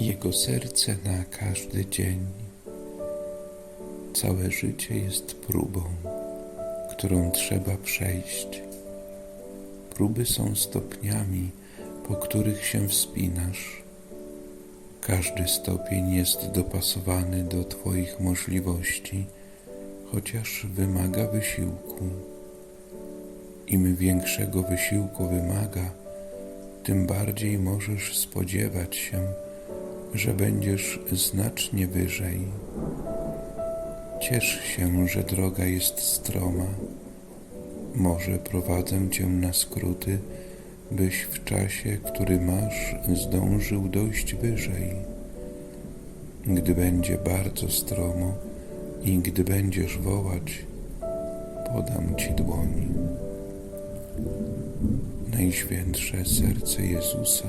Jego serce na każdy dzień. Całe życie jest próbą, którą trzeba przejść. Próby są stopniami, po których się wspinasz. Każdy stopień jest dopasowany do Twoich możliwości, chociaż wymaga wysiłku. Im większego wysiłku wymaga, tym bardziej możesz spodziewać się, że będziesz znacznie wyżej. Ciesz się, że droga jest stroma. Może prowadzę cię na skróty, byś w czasie, który masz, zdążył dojść wyżej. Gdy będzie bardzo stromo i gdy będziesz wołać, podam ci dłoń. Najświętsze serce Jezusa,